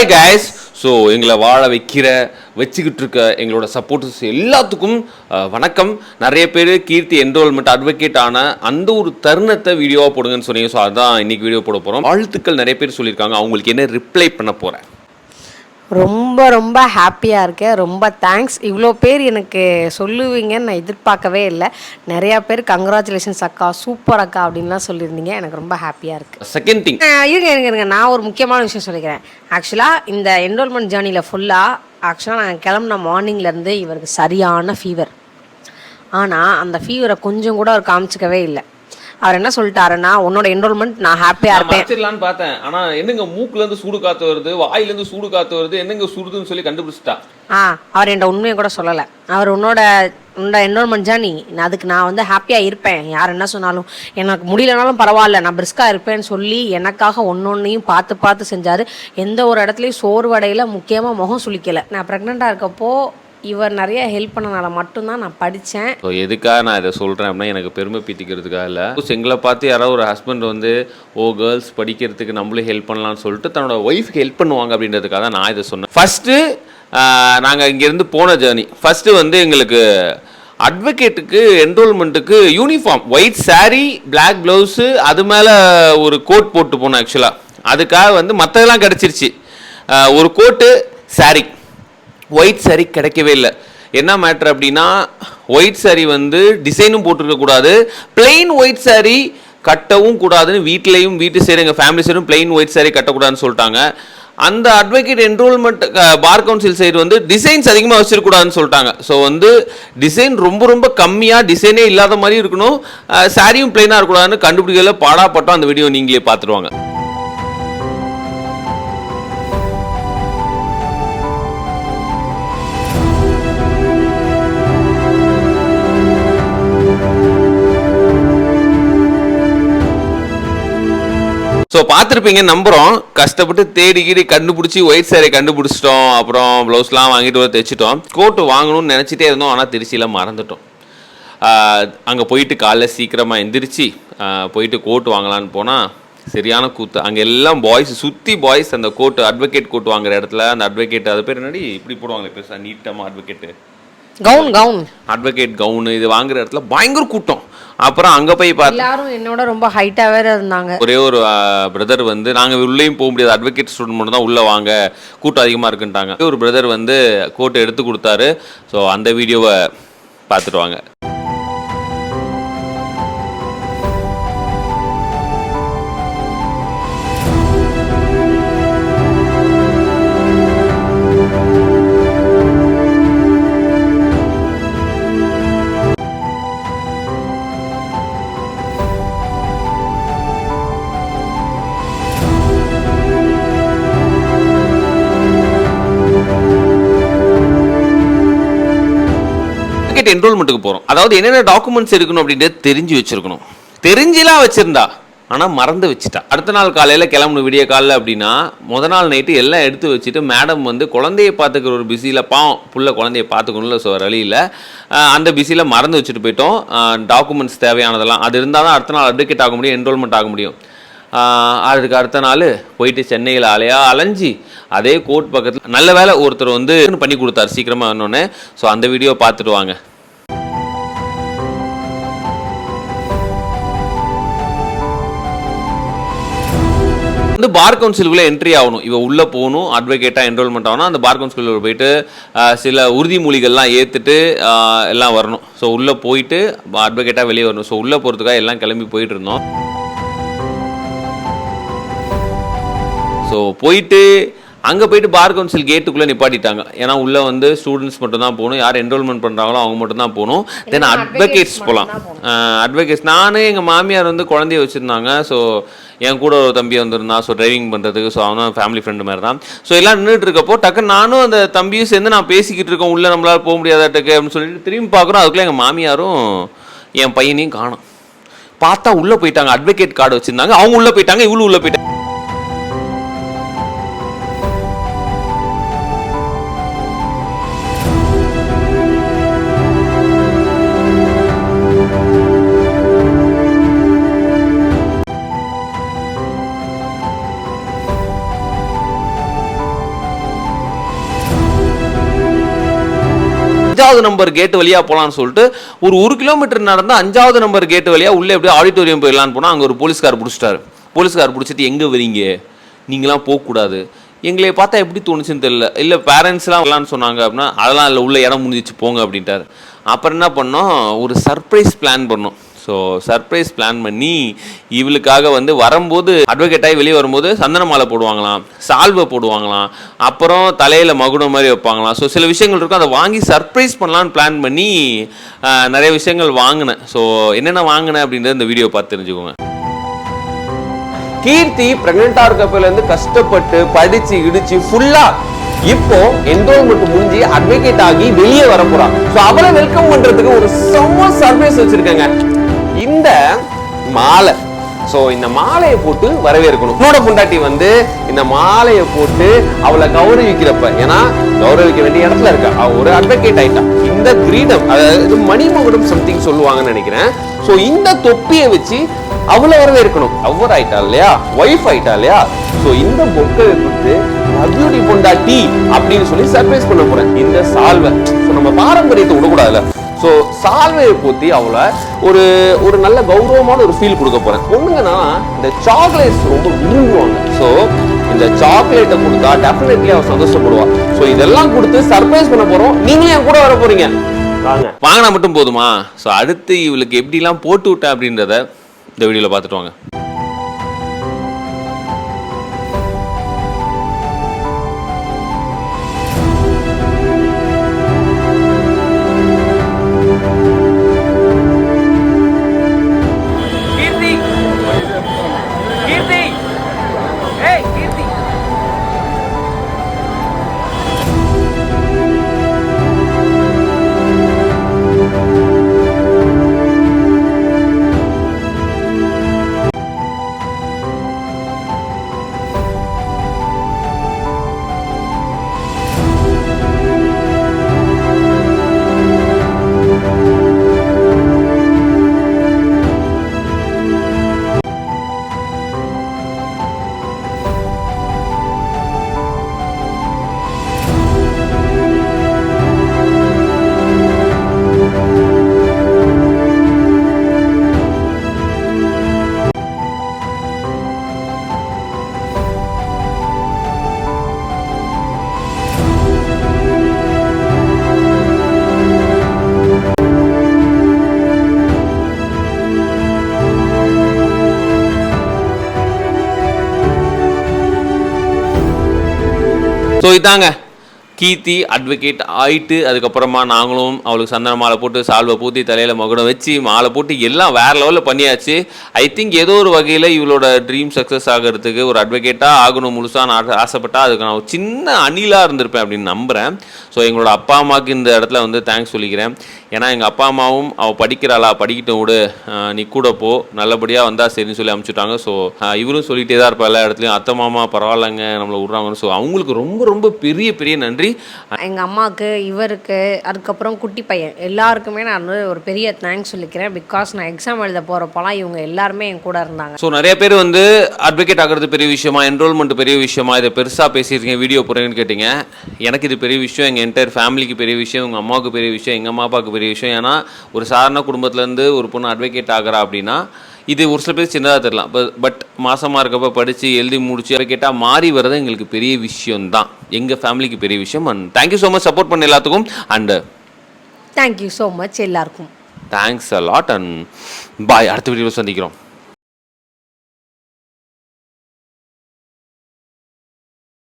Hi guys. So எங்களை வாழ வைக்கிற வச்சுக்கிட்டு இருக்க எங்களோட சப்போர்ட்டர்ஸ் எல்லாத்துக்கும் வணக்கம். நிறைய பேர் கீர்த்தி என்ரோல்மெண்ட் அட்வொகேட் ஆன அந்த ஒரு தருணத்தை வீடியோவாக போடுங்கன்னு சொன்னீங்க. ஸோ அதான் இன்னைக்கு வீடியோ போட போகிறோம் வாழ்த்துக்கள் நிறைய பேர் சொல்லியிருக்காங்க. அவங்களுக்கு என்ன ரிப்ளை பண்ண போகிறேன் ரொம்ப ரொம்ப ஹாப்பியாக இருக்கேன். ரொம்ப தேங்க்ஸ் இவ்வளோ பேர் எனக்கு சொல்லுவீங்கன்னு நான் எதிர்பார்க்கவே இல்லை. நிறையா பேர் கங்க்ராச்சுலேஷன்ஸ் அக்கா சூப்பர் அக்கா அப்படின்லாம் சொல்லியிருந்தீங்க. எனக்கு ரொம்ப ஹாப்பியாக இருக்குது செகண்ட் திங் இருங்க இருங்க இருங்க. நான் ஒரு முக்கியமான விஷயம் சொல்லிக்கிறேன். ஆக்சுவலாக இந்த என்ரோல்மெண்ட் ஜேர்னியில் ஃபுல்லாக ஆக்சுவலாக நாங்கள் கிளம்புன மார்னிங்லேருந்து இவருக்கு சரியான ஃபீவர் ஆனால் அந்த ஃபீவரை கொஞ்சம் கூட அவர் காமிச்சிக்கவே இல்லை. அவர் என்ன சொல்லிட்டாருன்னா உன்னோட என்ரோல்மெண்ட் நான் ஹாப்பியாக இருப்பேன். வச்சிடலான்னு பார்த்தேன். ஆனால் என்னங்க மூக்குல இருந்து சூடு காத்து வருது? வாயில இருந்து சூடு காத்து வருது? என்னங்க சுடுதுன்னு சொல்லி கண்டுபிடிச்சிட்டா? ஆ அவர் என்கிட்ட உண்மையை கூட சொல்லலை. அவர் உன்னோட உன்னோட என்ரோல்மெண்ட் ஜானி நான் அதுக்கு நான் வந்து ஹாப்பியாக இருப்பேன். யார் என்ன சொன்னாலும் எனக்கு முடியலனாலும் பரவாயில்ல நான் பிரிஸ்காக இருப்பேன்னு சொல்லி எனக்காக ஒன்னொன்னையும் பார்த்து பார்த்து செஞ்சார். எந்த ஒரு இடத்துலையும் சோர்வடையில் முக்கியமாக முகம் சுளிக்கலை. நான் ப்ரெக்னெண்ட்டாக இருக்கப்போ இவர் நிறைய ஹெல்ப் பண்ணனால மட்டும்தான் நான் படித்தேன் ஸோ எதுக்காக நான் இதை சொல்கிறேன் அப்படின்னா எனக்கு பெருமை பீத்திக்கிறதுக்காக இல்லை. எங்களை பார்த்து யாராவது ஒரு ஹஸ்பண்ட் வந்து ஓ கேர்ள்ஸ் படிக்கிறதுக்கு நம்மளும் ஹெல்ப் பண்ணலாம்னு சொல்லிட்டு தன்னோட ஒய்ஃப்க்கு ஹெல்ப் பண்ணுவாங்க அப்படின்றதுக்காக தான் நான் இதை சொன்னேன். ஃபஸ்ட்டு நாங்கள் இங்கேருந்து போன ஜேர்னி ஃபஸ்ட்டு வந்து எங்களுக்கு அட்வொகேட்டுக்கு என்ரோல்மெண்ட்டுக்கு uniform white sari black blouse அது மேலே ஒரு கோட் போட்டு போனோம் ஆக்சுவலாக அதுக்காக வந்து மற்றதெல்லாம் கிடச்சிருச்சு. ஒரு கோட்டு சாரீ ஒயிட் saree கிடைக்கவே இல்லை. என்ன மேட்ரு அப்படின்னா ஒயிட் saree வந்து டிசைனும் போட்டிருக்கக்கூடாது பிளெயின் ஒயிட் saree கட்டவும் கூடாதுன்னு வீட்லேயும் வீட்டு சைடு எங்கள் ஃபேமிலி சைடும் பிளெயின் ஒயிட் saree கட்டக்கூடாதுன்னு சொல்லிட்டாங்க. அந்த advocate enrolment bar council side வந்து டிசைன்ஸ் அதிகமாக வச்சிருக்கூடாதுன்னு சொல்லிட்டாங்க. ஸோ வந்து டிசைன் ரொம்ப ரொம்ப கம்மியாக டிசைனே இல்லாத மாதிரி இருக்கணும். சாரியும் பிளெயினாக இருக்கக்கூடாதுன்னு கண்டுபிடிக்கல பாடாப்பட்டோம் அந்த வீடியோ நீங்களே பார்த்துருவாங்க. ஸோ பார்த்துருப்பீங்க நம்புகிறோம் கஷ்டப்பட்டு தேடி கீடி கண்டுபிடிச்சி ஒயிட் saree கண்டுபிடிச்சிட்டோம். அப்புறம் ப்ளவுஸ்லாம் வாங்கிட்டு வந்து தைச்சிட்டோம். கோட்டு வாங்கணும்னு நினச்சிட்டே இருந்தோம் ஆனால் திருச்சியில் மறந்துட்டோம். அங்கே போயிட்டு காலைல சீக்கிரமாக எந்திரிச்சு போயிட்டு கோட்டு வாங்கலான்னு போனால் சரியான கூத்து. அங்கே எல்லாம் பாய்ஸ் சுற்றி பாய்ஸ் அந்த கோட்டு அட்வொகேட் கோட்டு வாங்குற இடத்துல அந்த அட்வொகேட் அது பேர் என்னடி? இப்படி போடுவாங்க பெருசாக நீட்டமாக advocate gown gown advocate gown இது வாங்குற இடத்துல பயங்கர கூட்டம். அப்புறம் அங்கே போய் பார்த்து எல்லாரும் என்னோட ரொம்ப ஹைட்டாக வேற இருந்தாங்க. ஒரே ஒரு பிரதர் வந்து நாங்கள் உள்ளேயும் போக முடியாது. அட்வொகேட் ஸ்டூடெண்ட் மட்டும் தான் உள்ளே வாங்க. கூட்டம் அதிகமாக இருக்குன்ட்டாங்க. ஒரு பிரதர் வந்து கோட்டை எடுத்து கொடுத்தாரு. ஸோ அந்த வீடியோவை பார்த்துட்டு வாங்க. அட்வொகேட் என்ரோல்மெண்ட்டுக்கு போகிறோம் அதாவது என்னென்ன டாக்குமெண்ட்ஸ் இருக்கணும் அப்படின்றது தெரிஞ்சு வச்சுருக்கணும். தெரிஞ்சுலாம் வச்சுருந்தா ஆனால் மறந்து வச்சுட்டா. அடுத்த நாள் காலையில் கிளம்பணும் விடிய காலையில் அப்படின்னா முத நாள் நைட்டு எல்லாம் எடுத்து வச்சுட்டு மேடம் வந்து குழந்தைய பார்த்துக்கிற ஒரு பிஸியில் பாவம் புள்ள குழந்தைய பார்த்துக்கணும்ல ஸோ வழியில் அந்த பிஸியில் மறந்து வச்சுட்டு போயிட்டோம். டாக்குமெண்ட்ஸ் தேவையானதெல்லாம். அது இருந்தால் தான் அடுத்த நாள் அட்வொகேட் ஆக முடியும் என்ரோல்மெண்ட் ஆக முடியும். அதுக்கு அடுத்த நாள் போயிட்டு சென்னையில் அலையா அலைஞ்சி அதே கோர்ட் பக்கத்தில் நல்ல வேலை ஒருத்தர் வந்து பண்ணி கொடுத்தாரு சீக்கிரமாக இன்னொன்று ஸோ அந்த வீடியோ பார்த்துட்டு வாங்க. வந்து பார் கவுன்சிலுக்குள்ளே என்ட்ரி ஆகணும். இவ உள்ளே போகணும் அட்வொகேட்டாக என்ரோல்மெண்ட் ஆகணும். அந்த பார் கவுன்சிலுக்குள்ள போயிட்டு சில உறுதிமொழிகள்லாம் ஏற்றுட்டு எல்லாம் வரணும். ஸோ உள்ளே போயிட்டு அட்வொகேட்டாக வெளியே வரணும். ஸோ உள்ளே போகிறதுக்காக எல்லாம் கிளம்பி போயிட்டு இருந்தோம். ஸோ போயிட்டு அங்கே போயிட்டு பார் கவுன்சில் கேட்டுக்குள்ளே நிப்பாட்டிட்டாங்க. ஏன்னா உள்ளே வந்து ஸ்டூடெண்ட்ஸ் மட்டும் தான் போகணும். யார் என்ரோல்மெண்ட் பண்ணுறாங்களோ அவங்க மட்டும் தான் போகணும் தென் அட்வொகேட்ஸ் போகலாம் அட்வொகேட்ஸ் நானே எங்கள் மாமியார் வந்து குழந்தைய வச்சுருந்தாங்க. ஸோ என் கூட ஒரு தம்பி வந்திருந்தான் ஸோ டிரைவிங் பண்ணுறதுக்கு ஸோ அவனும் ஃபேமிலி ஃப்ரெண்டு மாதிரி தான் ஸோ எல்லாம் நின்றுட்டு இருக்கப்போ டக்குன்னு நானும் அந்த தம்பியும் சேர்ந்து நான் பேசிக்கிட்டு இருக்கோம். உள்ளே நம்மளால் போக முடியாதாட்டுக்கு அப்படின்னு சொல்லிட்டு திரும்பி பார்க்குறோம். அதுக்குள்ளே எங்கள் மாமியாரும் என் பையனையும் காணும். பார்த்தா உள்ளே போயிட்டாங்க. அட்வொகேட் கார்டு வச்சுருந்தாங்க. அவங்க உள்ளே போயிட்டாங்க. இவ்வளோ உள்ளே போயிட்டாங்க அஞ்சாவது நம்பர் கேட் வழியாக போகலான்னு சொல்லிட்டு ஒரு ஒரு கிலோமீட்டர் நடந்து அஞ்சாவது நம்பர் கேட் வழியாக உள்ளே எப்படியோ ஆடிட்டோரியம் போயிடலான்னு போனால் அங்கே ஒரு போலீஸ்கார் பிடிச்சிட்டாரு. போலீஸ்கார் பிடிச்சிட்டு எங்கே வரீங்க? நீங்களாம் போகக்கூடாது எங்களை பார்த்தா எப்படி தோணுச்சுன்னு தெரியல. இல்லை பேரண்ட்ஸ்லாம் வரலான்னு சொன்னாங்க அப்படின்னா அதெல்லாம் இல்லை உள்ள இடம் முடிஞ்சிச்சு போங்க அப்படின்ட்டார். அப்புறம் என்ன பண்ணோம்? ஒரு சர்ப்ரைஸ் பிளான் பண்ணோம். ஸோ சர்ப்ரைஸ் பிளான் பண்ணி இவளுக்காக வந்து வரும்போது அட்வொகேட்டாகி வெளியே வரும்போது சந்தன மாலை போடுவாங்களாம் சால்வை போடுவாங்களாம் அப்புறம் தலையில் மகுடம் மாதிரி வைப்பாங்களாம். ஸோ சில விஷயங்கள் இருக்கும். அதை வாங்கி சர்ப்ரைஸ் பண்ணலான்னு பிளான் பண்ணி நிறைய விஷயங்கள் வாங்கினேன். ஸோ என்னென்ன வாங்கினேன் அப்படின்றத இந்த வீடியோ பார்த்து தெரிஞ்சுக்கோங்க. கீர்த்தி பிரெக்னெண்டா இருக்கப்பல இருந்து கஷ்டப்பட்டு படிச்சு இடிச்சு ஃபுல்லா இப்போ என்ரோல்மெண்ட் முடிஞ்சு அட்வொகேட் ஆகி வெளியே வர போறான் சோ அவளை வெல்கம் பண்றதுக்கு ஒரு செம்ம சர்ப்ரைஸ் வச்சிருக்காங்க. இந்த மாலை. ஸோ இந்த மாலையை போட்டு வரவேற்கணும். என்னோட பொண்டாட்டி வந்து இந்த மாலையை போட்டு அவளை கௌரவிக்கிறப்ப ஏன்னா கௌரவிக்க வேண்டிய இடத்துல இருக்கா? அவ ஒரு அட்வொகேட் ஆயிட்டா. இந்த கிரீடம் அதாவது மணிமகுடம் சம்திங் சொல்லுவாங்கன்னு நினைக்கிறேன். ஸோ இந்த தொப்பியை வச்சு அவளை வரவேற்கணும். அவர் ஆயிட்டா இல்லையா? ஒய்ஃப் ஆயிட்டா இல்லையா? ஸோ இந்த பொக்கலை கொடுத்து லவ்யூடி பொண்டாட்டி அப்படின்னு சொல்லி சர்ப்ரைஸ் பண்ண போறேன். இந்த சால்வை. ஸோ நம்ம பாரம்பரியத்தை விடக்கூடாதுல ஸோ சால்வையை போத்தி அவளை ஒரு ஒரு நல்ல கௌரவமான ஒரு ஃபீல் கொடுக்க போறேன். பொண்ணுங்கன்னா இந்த சாக்லேட்ஸ் ரொம்ப விரும்புவாங்க. ஸோ இந்த சாக்லேட்டை கொடுத்தா டெஃபினெட்லி அவ சந்தோஷப்படுவா. ஸோ இதெல்லாம் கொடுத்து சர்ப்ரைஸ் பண்ண போறோம். நீங்களும் என் கூட வர போறீங்க. வாங்கினா மட்டும் போதுமா? ஸோ அடுத்து இவளுக்கு எப்படிலாம் போட்டு விட்டேன் அப்படின்றத இந்த வீடியோவில் பார்த்துட்டு வாங்க. ஸோ இதாங்க கீர்த்தி அட்வொகேட் ஆயிட்டு அதுக்கப்புறமா நாங்களும் அவளுக்கு சந்தன மாலை போட்டு சால்வை பூத்தி தலையில் மகுடம் வச்சு மாலை போட்டு எல்லாம் வேற லெவலில் பண்ணியாச்சு. ஐ திங்க் ஏதோ ஒரு வகையில் இவளோட ட்ரீம் சக்ஸஸ் ஆகிறதுக்கு ஒரு அட்வொகேட்டாக ஆகணும் முழுசாக நான் ஆசைப்பட்டா அதுக்கு நான் சின்ன அணிலாக இருந்திருப்பேன் அப்படின்னு நம்புகிறேன் ஸோ எங்களோட அப்பா அம்மாவுக்கு இந்த இடத்துல வந்து தேங்க்ஸ் சொல்லிக்கிறேன். ஏன்னா எங்கள் அப்பா அம்மாவும் அவள் படிக்கிறாளா படிக்கட்டும் விடு. நீ கூட போ. நல்லபடியாக வந்தால் சரின்னு சொல்லி அனுப்பிச்சுட்டாங்க ஸோ இவரும் சொல்லிகிட்டே தான் இருப்பா எல்லா இடத்துலையும் அத்தை மாமா பரவாயில்லங்க நம்மளை விட்றாங்கன்னு. ஸோ அவங்களுக்கு ரொம்ப ரொம்ப பெரிய பெரிய நன்றி. எங்கள் அம்மாவுக்கு இவருக்கு அதுக்கப்புறம் குட்டி பையன். எல்லாருக்குமே நான் வந்து ஒரு பெரிய தேங்க்ஸ் சொல்லிக்கிறேன். பிகாஸ் நான் எக்ஸாம் எழுத போகிறப்பெல்லாம் இவங்க எல்லாருமே என் கூட இருந்தாங்க. ஸோ நிறைய பேர் வந்து அட்வொகேட் ஆகிறது பெரிய விஷயமா என்ரோல்மெண்ட் பெரிய விஷயமா இதை பெருசாக பேசியிருக்கீங்க வீடியோ போகிறேன்னு கேட்டிங்க. எனக்கு இது பெரிய விஷயம் எங்கள் என்டையர் ஃபேமிலிக்கு பெரிய விஷயம் எங்கள் அம்மாவுக்கு பெரிய விஷயம் எங்கள் அம்மா அப்பாவுக்கு பெரிய விஷயம். ஏன்னா ஒரு சாதாரண குடும்பத்துலேருந்து ஒரு பொண்ணு அட்வொகேட் ஆகிறா அப்படின்னா இது ஒரு சில பேர் சின்னதாக தெரியலாம். பட் மாசமாக இருக்கப்ப படித்து எழுதி முடிச்சு அட்வொகேட்டாக மாறி வர்றது எங்களுக்கு பெரிய விஷயம் தான் எங்கள் ஃபேமிலிக்கு பெரிய விஷயம். And thank you so much support பண்ண எல்லாத்துக்கும். And thank you so much எல்லாருக்கும். Thanks a lot and bye அடுத்த வீடியோவில் சந்திக்கிறோம்.